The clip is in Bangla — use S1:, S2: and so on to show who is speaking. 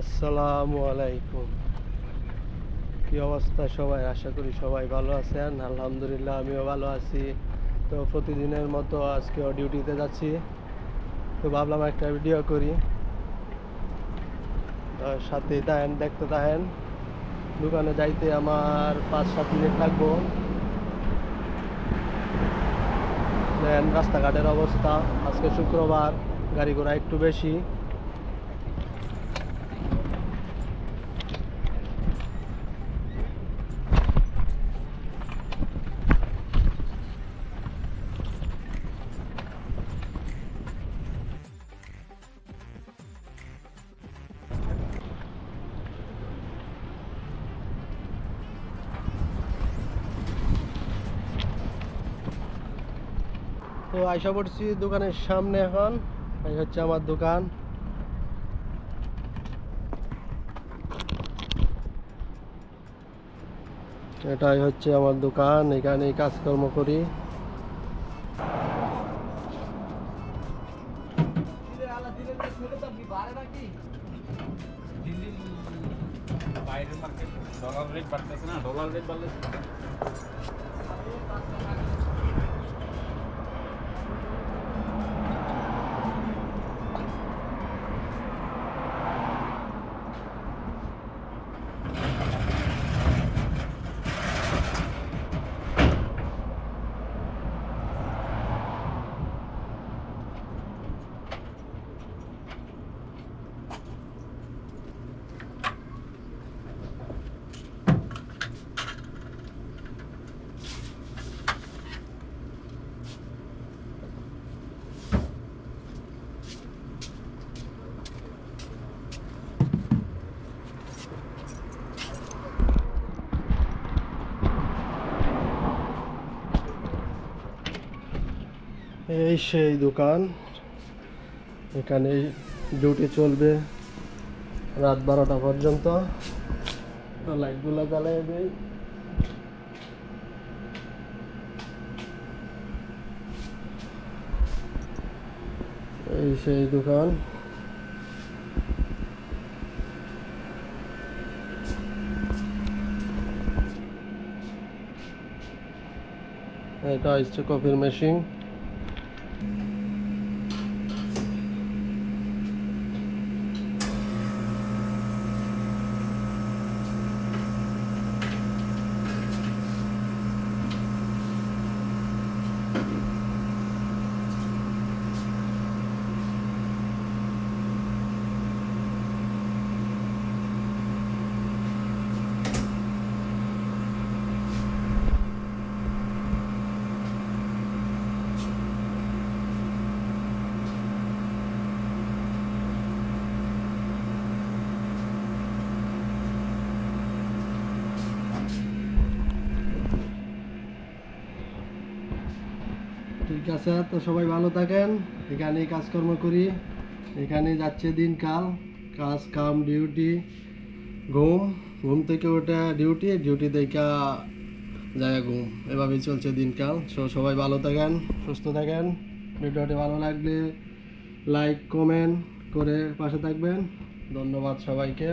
S1: আসসালামু আলাইকুম। কি অবস্থা সবাই? আশা করি সবাই ভালো আছেন। আলহামদুলিল্লাহ, আমিও ভালো আছি। তো প্রতিদিনের মতো আজকেও ডিউটিতে যাচ্ছি। তো ভাবলাম একটা ভিডিও করি। সাথেই তাহেন দেখতে তাহেন দোকানে যাইতে আমার পাঁচ, সাত মিনিট লাগবো। দেন রাস্তাঘাটের অবস্থা। আজকে শুক্রবার, গাড়ি ঘোড়া একটু বেশি। তো আইসা পড়ছি দোকানের সামনে এখন। এই হচ্ছে আমার দোকান। এটাই হচ্ছে আমার দোকান এখানে কাজকর্ম করি।
S2: ডলার রেট বাড়তেছে না ডলার রেট বাড়লে
S1: এই সেই দোকান। এখানে ডিউটি চলবে রাত বারোটা পর্যন্ত। লাইটগুলো জ্বালাই দিই। এই সেই দোকান। এটা হচ্ছে কফির মেশিন। ঠিক আছে, তো সবাই ভালো থাকেন। এখানেই কাজকর্ম করি। এখানে যাচ্ছে দিনকাল, কাজ, কাম, ডিউটি, ঘুম। ঘুম থেকে ওটা ডিউটি ডিউটি থেকে যায় ঘুম। এভাবেই চলছে দিনকাল। সো সবাই ভালো থাকেন, সুস্থ থাকেন। ভিডিওটি ভালো লাগলে লাইক, কমেন্ট করে পাশে থাকবেন। ধন্যবাদ সবাইকে।